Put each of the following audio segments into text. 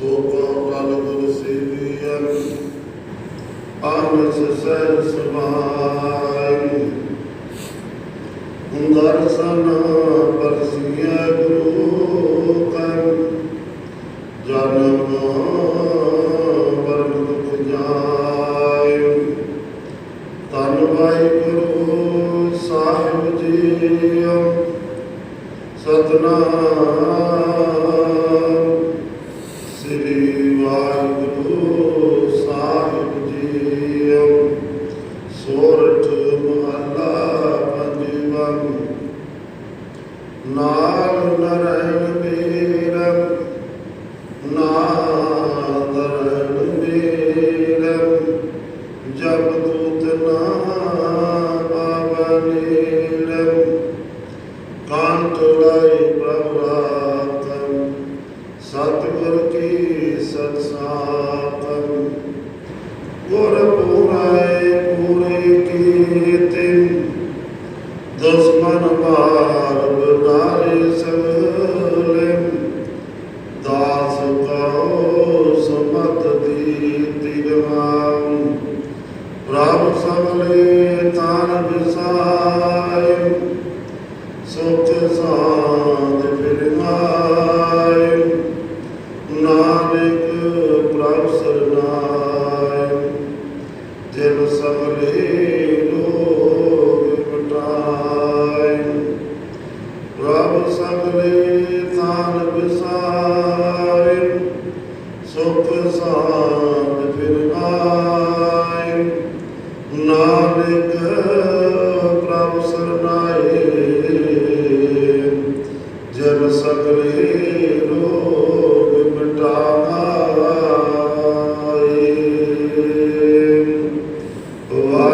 ਸੋ ਕੋ ਕਲ ਗੁਰ ਸੇਵੀਐ ਆਨੰਦ ਸਹਿ ਸਮਾਈ ਦਰਸ਼ਨ ਪਰਸੀਐ ਗੁਰੂ ਕੈ ਜਨਮ ਵਰਨ ਦੁਖ ਜਾਇ ਤਨ ਵਾਹਿਗੁਰੂ ਸਾਹਿਬ ਜੀਓ ਸਤਨਾਮ ਨਾਲ ਨਰਣ ਮੇਰਮ ਨਾਦਰਣ ਮੇਰਮ ਜਬ ਦੂਤ ਨਾ ਪਾਵਨੇਰਮ ਕਾਂਟ ਲਾਈ ਪ੍ਰਭ ਸਤਿਗੁਰ ਕੀ ਸਤ ਸਾਤਮ ਪ੍ਰਭ ਸਗਲੇ ਤਾਨ ਵਿਸਾਇ ਸੁਖ ਸਾਧ ਫਿਰਮਾਇ ਨਾਨਕ ਪ੍ਰਭ ਸਰਨਾਇ ਜਿਨ ਸਗਲੇ ਨਾਨਕ ਪ੍ਰਭ ਸਰਨਾਏ, ਜਨ ਸਗਲੇ ਰੋਗ ਮਿਟਾਏ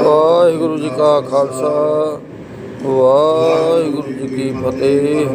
ਵਾਹਿਗੁਰੂ ਜੀ ਕਾ ਖਾਲਸਾ, ਵਾਹਿਗੁਰੂ ਜੀ ਕੀ ਫਤਿਹ।